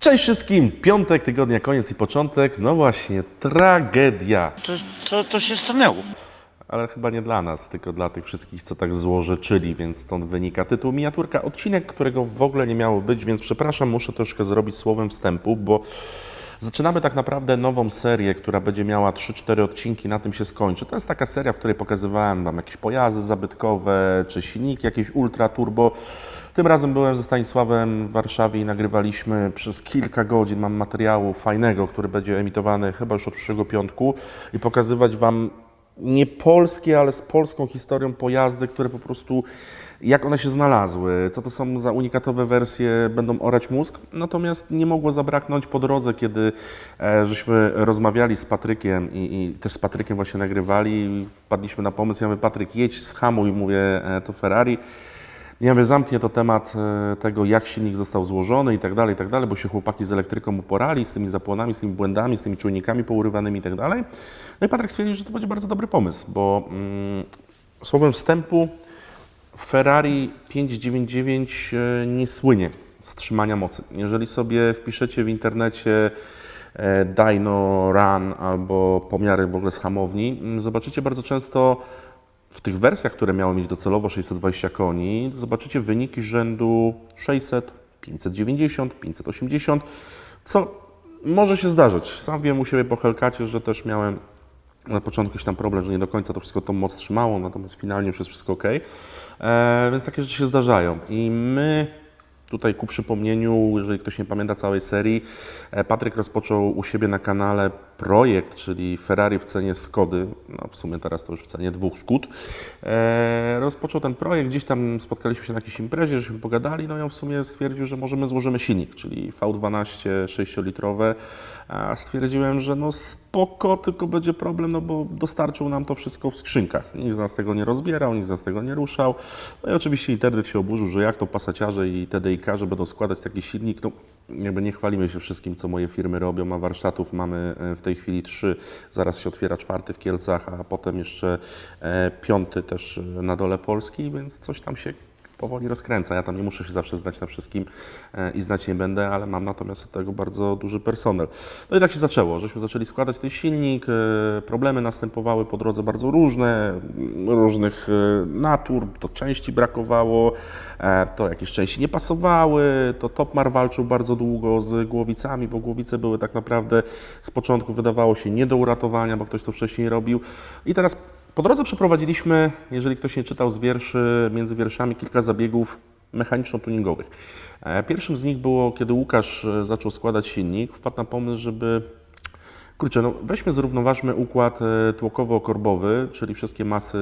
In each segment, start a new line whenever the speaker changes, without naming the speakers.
Cześć wszystkim! Piątek, tygodnia, koniec i początek. No właśnie, tragedia.
Co, co, co się stanęło?
Ale chyba nie dla nas, tylko dla tych wszystkich, co tak złorzeczyli, więc stąd wynika tytuł miniaturka. Odcinek, którego w ogóle nie miało być, więc przepraszam, muszę troszkę zrobić słowem wstępu, bo zaczynamy tak naprawdę nową serię, która będzie miała 3-4 odcinki, na tym się skończy. To jest taka seria, w której pokazywałem Wam jakieś pojazdy zabytkowe, czy silniki jakieś ultra turbo. Tym razem byłem ze Stanisławem w Warszawie i nagrywaliśmy przez kilka godzin. Mam materiału fajnego, który będzie emitowany chyba już od przyszłego piątku i pokazywać Wam nie polskie, ale z polską historią pojazdy, które po prostu jak one się znalazły, co to są za unikatowe wersje, będą orać mózg. Natomiast nie mogło zabraknąć po drodze, kiedy e, żeśmy rozmawiali z Patrykiem i, i też z Patrykiem właśnie nagrywali, wpadliśmy na pomysł, ja mówię, Patryk, jedź, schamuj, mówię, e, to Ferrari. Ja mówię, zamknie to temat e, tego, jak silnik został złożony i tak dalej, i tak dalej, bo się chłopaki z elektryką uporali, z tymi zapłonami, z tymi błędami, z tymi czujnikami pourywanymi i tak dalej. No i Patryk stwierdził, że to będzie bardzo dobry pomysł, bo mm, słowem wstępu Ferrari 599 e, nie słynie z trzymania mocy. Jeżeli sobie wpiszecie w internecie e, dyno run albo pomiary w ogóle z hamowni, mm, zobaczycie bardzo często w tych wersjach, które miały mieć docelowo 620 koni, zobaczycie wyniki rzędu 600, 590, 580, co może się zdarzyć. Sam wiem u siebie po Hellcacie, że też miałem na początku jakiś tam problem, że nie do końca to wszystko tą moc trzymało, natomiast finalnie już jest wszystko ok. E, więc takie rzeczy się zdarzają. I my tutaj ku przypomnieniu, jeżeli ktoś nie pamięta całej serii, e, Patryk rozpoczął u siebie na kanale projekt, czyli Ferrari w cenie Skody, no w sumie teraz to już w cenie dwóch Skód. E, rozpoczął ten projekt, gdzieś tam spotkaliśmy się na jakiejś imprezie, żeśmy pogadali, no i on w sumie stwierdził, że może my złożymy silnik, czyli V12 6-litrowe. A stwierdziłem, że no spoko, tylko będzie problem, no bo dostarczył nam to wszystko w skrzynkach. Nikt z nas tego nie rozbierał, nikt z nas tego nie ruszał. No i oczywiście internet się oburzył, że jak to pasaciarze i TDI-karze będą składać taki silnik, no jakby nie chwalimy się wszystkim, co moje firmy robią, a warsztatów mamy e, w tej chwili trzy, zaraz się otwiera czwarty w Kielcach, a potem jeszcze e, piąty też e, na dole Polski, więc coś tam się powoli rozkręca. Ja tam nie muszę się zawsze znać na wszystkim e, i znać nie będę, ale mam natomiast od tego bardzo duży personel. No i tak się zaczęło, żeśmy zaczęli składać ten silnik, e, problemy następowały po drodze bardzo różne, m, różnych e, natur, to części brakowało, to jakieś części nie pasowały, to Topmar walczył bardzo długo z głowicami, bo głowice były tak naprawdę z początku wydawało się nie do uratowania, bo ktoś to wcześniej robił. I teraz po drodze przeprowadziliśmy, jeżeli ktoś nie czytał z wierszy, między wierszami kilka zabiegów mechaniczno-tuningowych. E, Pierwszym z nich było, kiedy Łukasz e, zaczął składać silnik, wpadł na pomysł, żeby Kurczę, no weźmy zrównoważmy układ e, tłokowo-korbowy, czyli wszystkie masy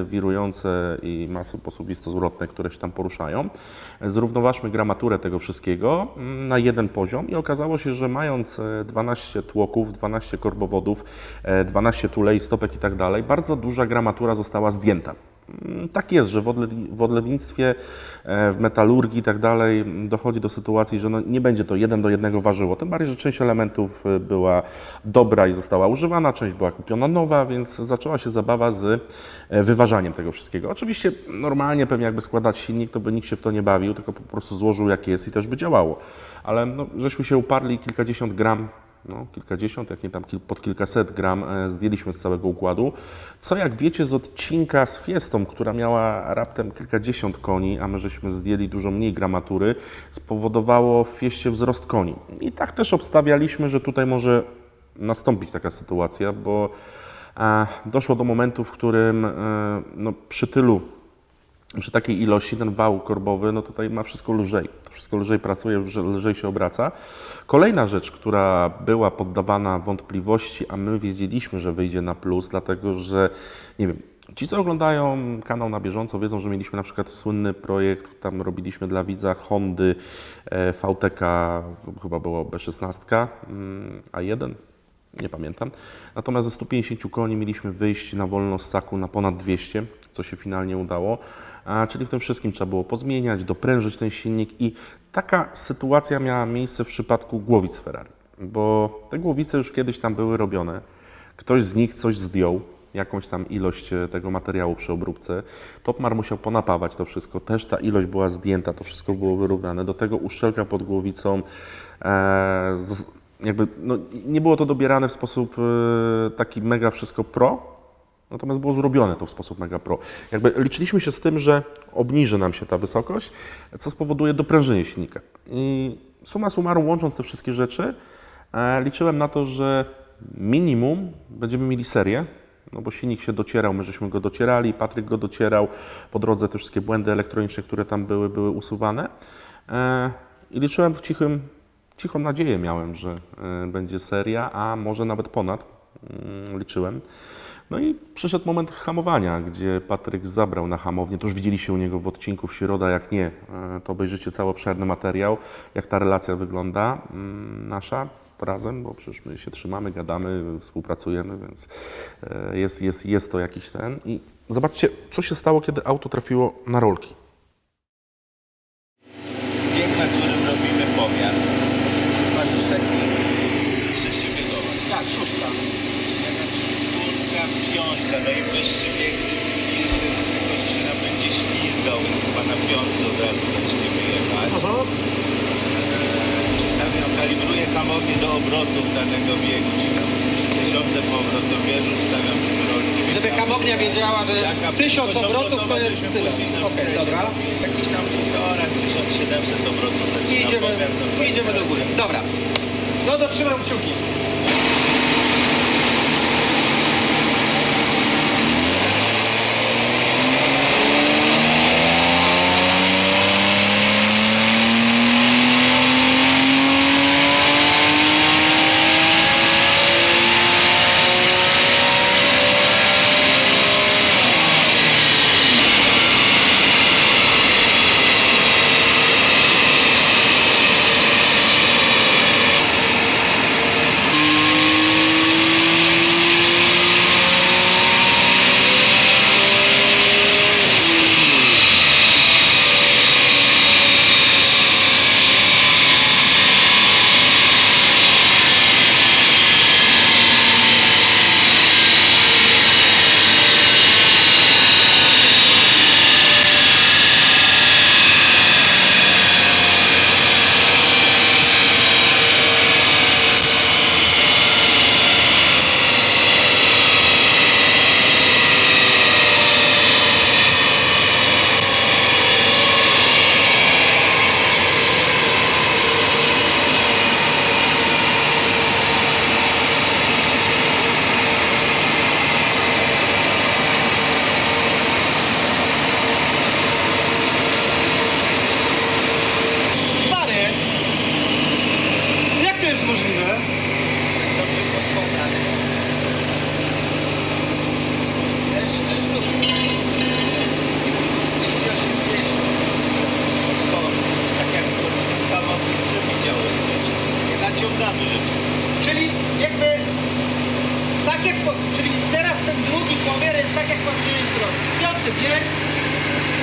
e, wirujące i masy posuwisto-zwrotne, które się tam poruszają. E, Zrównoważmy gramaturę tego wszystkiego mm, na jeden poziom i okazało się, że mając e, 12 tłoków, 12 korbowodów, e, 12 tulei, stopek i tak dalej, bardzo duża gramatura została zdjęta. Mm, Tak jest, że w, odle- w odlewnictwie, e, w metalurgii i tak dalej m, dochodzi do sytuacji, że no nie będzie to jeden do jednego ważyło. Tym bardziej, że część elementów e, była dobra i została używana, część była kupiona nowa, więc zaczęła się zabawa z e, wyważaniem tego wszystkiego. Oczywiście normalnie pewnie jakby składać silnik, to by nikt się w to nie bawił, tylko po prostu złożył jak jest i też by działało. Ale no, żeśmy się uparli kilkadziesiąt gram no, kilkadziesiąt, jak nie tam kil, pod kilkaset gram e, zdjęliśmy z całego układu. Co jak wiecie z odcinka z Fiestą, która miała raptem kilkadziesiąt koni, a my żeśmy zdjęli dużo mniej gramatury, spowodowało w Fieście wzrost koni. I tak też obstawialiśmy, że tutaj może nastąpić taka sytuacja, bo doszło do momentu, w którym e, no, przy tylu przy takiej ilości ten wał korbowy, no tutaj ma wszystko lżej. Wszystko lżej pracuje, lżej- lżej się obraca. Kolejna rzecz, która była poddawana wątpliwości, a my wiedzieliśmy, że wyjdzie na plus, dlatego że, nie wiem, ci, co oglądają kanał na bieżąco, wiedzą, że mieliśmy na przykład słynny projekt, tam robiliśmy dla widza Hondy e, VTK, chyba było B16, mm, A1, nie pamiętam. Natomiast ze 150 koni mieliśmy wyjść na wolno z saku na ponad 200, co się finalnie udało. Czyli w tym wszystkim trzeba było pozmieniać, doprężyć ten silnik i taka sytuacja miała miejsce w przypadku głowic Ferrari, bo te głowice już kiedyś tam były robione. Ktoś z nich coś zdjął, jakąś tam ilość e, tego materiału przy obróbce. Topmar musiał ponapawać to wszystko, też ta ilość była zdjęta, to wszystko było wyrównane. Do tego uszczelka pod głowicą, e, jakby, no, nie było to dobierane w sposób e, taki mega wszystko pro, natomiast było zrobione to w sposób mega pro. Jakby liczyliśmy się z tym, że obniży nam się ta wysokość, co spowoduje doprężenie silnika. I suma summarum, łącząc te wszystkie rzeczy, e, liczyłem na to, że minimum będziemy mieli serię, no bo silnik się docierał, my żeśmy go docierali, Patryk go docierał, po drodze te wszystkie błędy elektroniczne, które tam były, były usuwane. E, I liczyłem w cichym, cichą nadzieję miałem, że e, będzie seria, a może nawet ponad, mm, liczyłem. No i przyszedł moment hamowania, gdzie Patryk zabrał na hamownię. To już widzieliście u niego w odcinku w środa, jak nie, e, to obejrzycie cały obszerny materiał, jak ta relacja wygląda mm, nasza razem, bo przecież my się trzymamy, gadamy, współpracujemy, więc e, jest, jest, jest to jakiś ten. I zobaczcie, co się stało, kiedy auto trafiło na rolki.
bieg, na którym robimy pomiar. Przypadku taki sześciobiegowy.
Tak, szóstka.
Taka czwórka, piątka, najwyższy bieg, mniejsze ryzyko, że się nam będzie ślizgał, więc chyba na piątce od razu zaczniemy jechać.
Aha.
Ustawiam, hamownię do obrotów danego biegu, czyli tam 3000 po obrotowierzu ustawiam, żeby rolki
Żeby
że-
wiedziała, że
Jaka
1000
prędkość
obrotów to jest
żeśmy
tyle.
na
Okej, dobra.
Jakieś tam półtora, 1700 obrotów
I idziemy,
do końca.
idziemy do góry. Dobra. No to trzymam kciuki.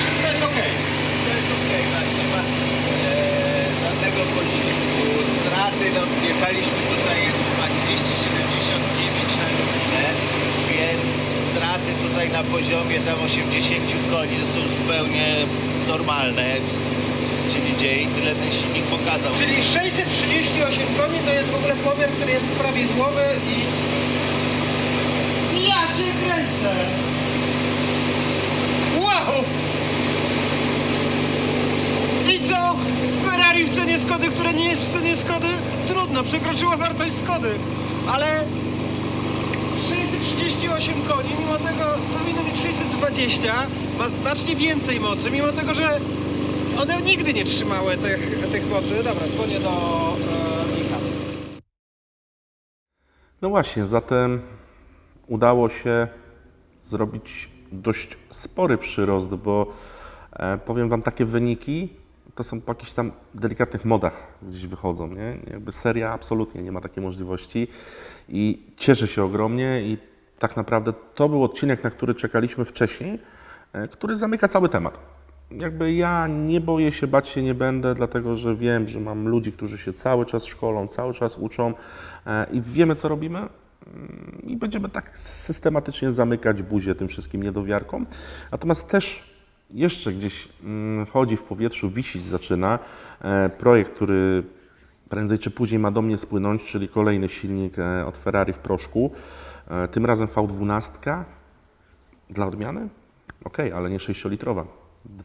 Wszystko jest ok.
To jest okej, okay, nie ma e, żadnego poślizgu. Straty, no jechaliśmy tutaj, jest chyba 279 na godzinę, więc straty tutaj na poziomie tam 80 koni to są zupełnie normalne. Nic się nie dzieje i tyle ten silnik pokazał.
Czyli 638 koni to jest w ogóle pomiar, który jest prawidłowy i... Ja cię kręcę! I co? Ferrari w cenie Skody, które nie jest w cenie Skody? Trudno, przekroczyła wartość Skody, ale 638 koni, mimo tego powinno mieć 620, ma znacznie więcej mocy, mimo tego, że one nigdy nie trzymały tych, tych mocy. Dobra, dzwonię do e, Nika.
No właśnie, zatem udało się zrobić dość spory przyrost, bo e, powiem Wam, takie wyniki to są po jakichś tam delikatnych modach gdzieś wychodzą, nie? Jakby seria absolutnie nie ma takiej możliwości i cieszę się ogromnie i tak naprawdę to był odcinek, na który czekaliśmy wcześniej, e, który zamyka cały temat. Jakby ja nie boję się, bać się nie będę, dlatego że wiem, że mam ludzi, którzy się cały czas szkolą, cały czas uczą e, i wiemy, co robimy. I będziemy tak systematycznie zamykać buzię tym wszystkim niedowiarkom. Natomiast też jeszcze gdzieś mm, chodzi w powietrzu, wisić zaczyna e, projekt, który prędzej czy później ma do mnie spłynąć, czyli kolejny silnik e, od Ferrari w proszku. E, Tym razem V12 dla odmiany? Okej, ale nie 6-litrowa.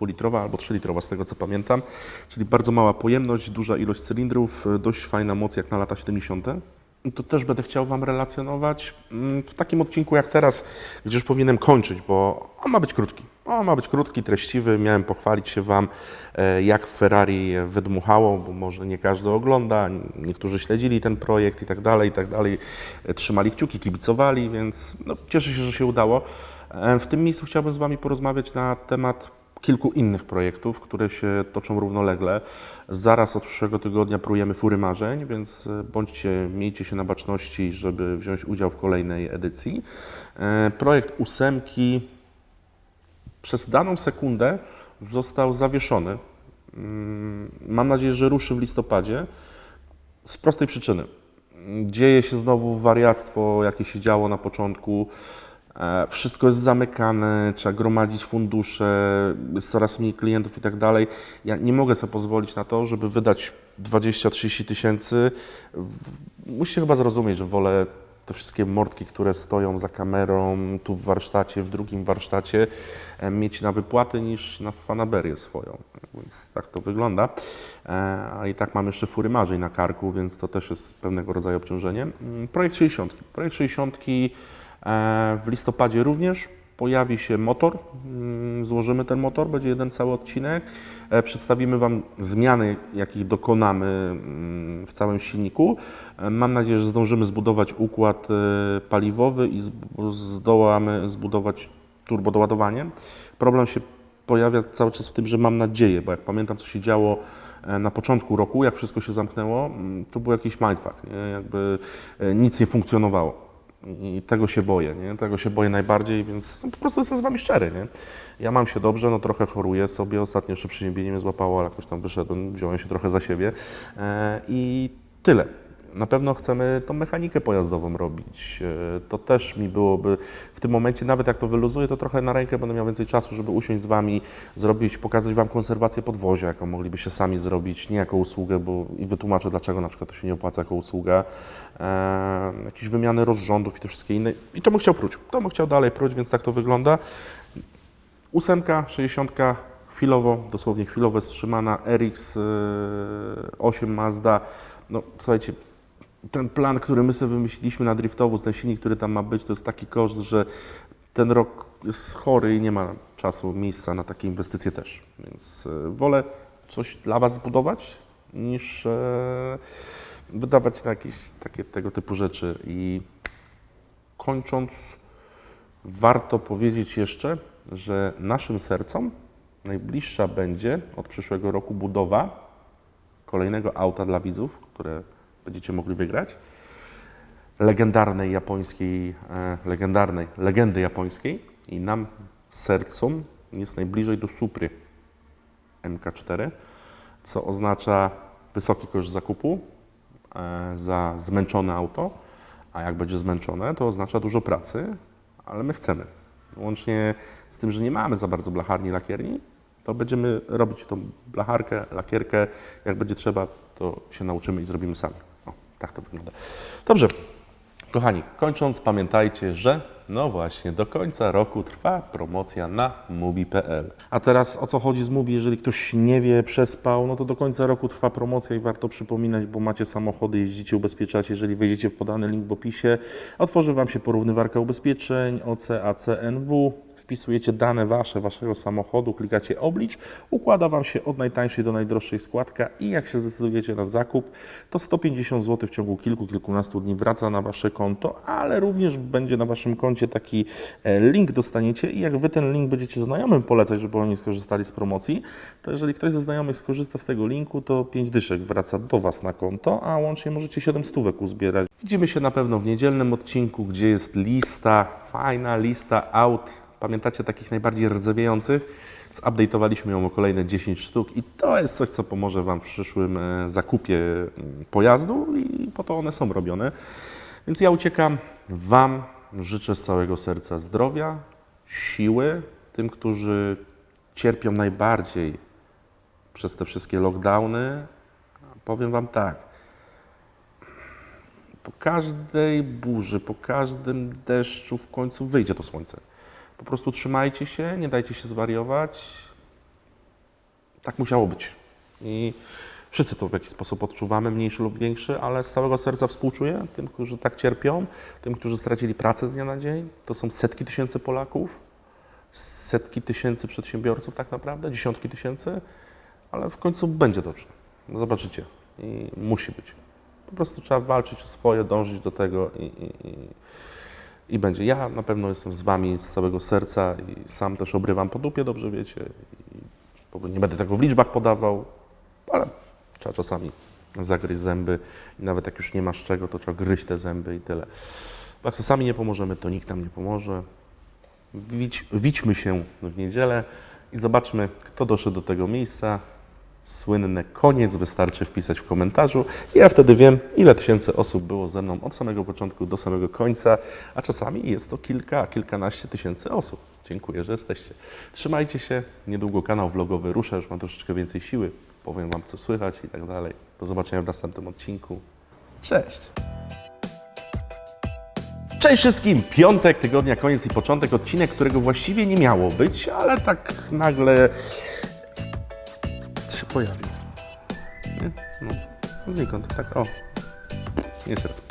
2-litrowa albo 3-litrowa, z tego co pamiętam. Czyli bardzo mała pojemność, duża ilość cylindrów, dość fajna moc jak na lata 70. To też będę chciał Wam relacjonować mm, w takim odcinku jak teraz, gdzie już powinienem kończyć, bo on ma być krótki. On ma być krótki, treściwy. Miałem pochwalić się Wam, e, jak Ferrari wydmuchało, bo może nie każdy ogląda, niektórzy śledzili ten projekt i tak dalej, i tak dalej. E, Trzymali kciuki, kibicowali, więc no, cieszę się, że się udało. E, W tym miejscu chciałbym z Wami porozmawiać na temat kilku innych projektów, które się toczą równolegle. Zaraz od przyszłego tygodnia prujemy Fury Marzeń, więc e, bądźcie, miejcie się na baczności, żeby wziąć udział w kolejnej edycji. E, Projekt ósemki przez daną sekundę został zawieszony. Mm, Mam nadzieję, że ruszy w listopadzie z prostej przyczyny. Dzieje się znowu wariactwo, jakie się działo na początku. E, Wszystko jest zamykane, trzeba gromadzić fundusze, jest coraz mniej klientów i tak dalej. Ja nie mogę sobie pozwolić na to, żeby wydać 20-30 tysięcy. Musicie chyba zrozumieć, że wolę te wszystkie mordki, które stoją za kamerą, tu w warsztacie, w drugim warsztacie, e, mieć na wypłaty niż na fanaberię swoją. Więc tak to wygląda. E, A i tak mam jeszcze fury marzeń na karku, więc to też jest pewnego rodzaju obciążenie. Mm, Projekt 60. Projekt 60 e, w listopadzie również pojawi się motor. Mm, Złożymy ten motor, będzie jeden cały odcinek. E, Przedstawimy Wam zmiany, jakich dokonamy mm, w całym silniku. E, Mam nadzieję, że zdążymy zbudować układ e, paliwowy i zdołamy zbudować turbodoładowanie. Problem się pojawia cały czas w tym, że mam nadzieję, bo jak pamiętam, co się działo e, na początku roku, jak wszystko się zamknęło, mm, to był jakiś mindfuck, nie? jakby e, nic nie funkcjonowało. I tego się boję, nie? tego się boję najbardziej, więc no, po prostu jestem z Wami szczery. Nie? Ja mam się dobrze, no trochę choruję sobie, ostatnio jeszcze przeziębienie mnie złapało, ale jakoś tam wyszedłem, wziąłem się trochę za siebie e, i tyle. Na pewno chcemy tą mechanikę pojazdową robić. E, To też mi byłoby w tym momencie, nawet jak to wyluzuję, to trochę na rękę będę miał więcej czasu, żeby usiąść z Wami, zrobić, pokazać Wam konserwację podwozia, jaką moglibyście sami zrobić, nie jako usługę, bo i wytłumaczę, dlaczego na przykład to się nie opłaca jako usługa. E, jakieś wymiany rozrządów i te wszystkie inne. I to bym chciał próć. To bym chciał dalej próć, więc tak to wygląda. Ósemka, 60 chwilowo, dosłownie chwilowo wstrzymana, RX e, 8 Mazda. No słuchajcie, ten plan, który my sobie wymyśliliśmy na driftowóz, ten silnik, który tam ma być, to jest taki koszt, że ten rok jest chory i nie ma czasu, miejsca na takie inwestycje też. Więc e, wolę coś dla Was zbudować, niż e, wydawać na jakieś takie tego typu rzeczy. I kończąc, warto powiedzieć jeszcze, że naszym sercom najbliższa będzie od przyszłego roku budowa kolejnego auta dla widzów, które będziecie mogli wygrać. Legendarnej japońskiej, e, legendarnej, legendy japońskiej i nam sercom jest najbliżej do Supry MK4, co oznacza wysoki koszt zakupu e, za zmęczone auto, a jak będzie zmęczone, to oznacza dużo pracy, ale my chcemy. Łącznie z tym, że nie mamy za bardzo blacharni, lakierni, to będziemy robić tą blacharkę, lakierkę. Jak będzie trzeba, to się nauczymy i zrobimy sami. Tak to wygląda. Dobrze, kochani, kończąc, pamiętajcie, że no właśnie, do końca roku trwa promocja na mubi.pl. A teraz o co chodzi z Mubi? Jeżeli ktoś nie wie, przespał, no to do końca roku trwa promocja i warto przypominać, bo macie samochody, jeździcie, ubezpieczacie. Jeżeli wejdziecie w podany link w opisie, otworzy Wam się porównywarka ubezpieczeń OC, AC, NW. Wpisujecie dane wasze, waszego samochodu, klikacie oblicz, układa Wam się od najtańszej do najdroższej składka i jak się zdecydujecie na zakup, to 150 zł w ciągu kilku, kilkunastu dni wraca na Wasze konto, ale również będzie na Waszym koncie taki e, link dostaniecie i jak Wy ten link będziecie znajomym polecać, żeby oni skorzystali z promocji, to jeżeli ktoś ze znajomych skorzysta z tego linku, to 5 dyszek wraca do Was na konto, a łącznie możecie 7 stówek uzbierać. Widzimy się na pewno w niedzielnym odcinku, gdzie jest lista, fajna lista aut Pamiętacie takich najbardziej rdzewiejących? Zupdate'owaliśmy ją o kolejne 10 sztuk i to jest coś, co pomoże Wam w przyszłym e, zakupie mm, pojazdu i po to one są robione. Więc ja uciekam. Wam życzę z całego serca zdrowia, siły. Tym, którzy cierpią najbardziej przez te wszystkie lockdowny, powiem Wam tak. Po każdej burzy, po każdym deszczu w końcu wyjdzie to słońce. Po prostu trzymajcie się, nie dajcie się zwariować. Tak musiało być. I wszyscy to w jakiś sposób odczuwamy, mniejszy lub większy, ale z całego serca współczuję tym, którzy tak cierpią, tym, którzy stracili pracę z dnia na dzień. To są setki tysięcy Polaków, setki tysięcy przedsiębiorców tak naprawdę, dziesiątki tysięcy, ale w końcu będzie dobrze. Zobaczycie. I musi być. Po prostu trzeba walczyć o swoje, dążyć do tego i, i, i, i będzie. Ja na pewno jestem z Wami z całego serca i sam też obrywam po dupie, dobrze wiecie. I nie będę tego w liczbach podawał, ale trzeba czasami zagryźć zęby i nawet jak już nie masz czego, to trzeba gryźć te zęby i tyle. Bo jak sami nie pomożemy, to nikt nam nie pomoże. Wić, wićmy się w niedzielę i zobaczmy, kto doszedł do tego miejsca. Słynne koniec wystarczy wpisać w komentarzu ja wtedy wiem, ile tysięcy osób było ze mną od samego początku do samego końca, a czasami jest to kilka, kilkanaście tysięcy osób. Dziękuję, że jesteście. Trzymajcie się, niedługo kanał vlogowy rusza, już mam troszeczkę więcej siły, powiem Wam co słychać i tak dalej. Do zobaczenia w następnym odcinku. Cześć! Cześć wszystkim! Piątek, tygodnia, koniec i początek, odcinek, którego właściwie nie miało być, ale tak nagle pojawił. Nie? No, znikąd, tak, o. Jeszcze raz.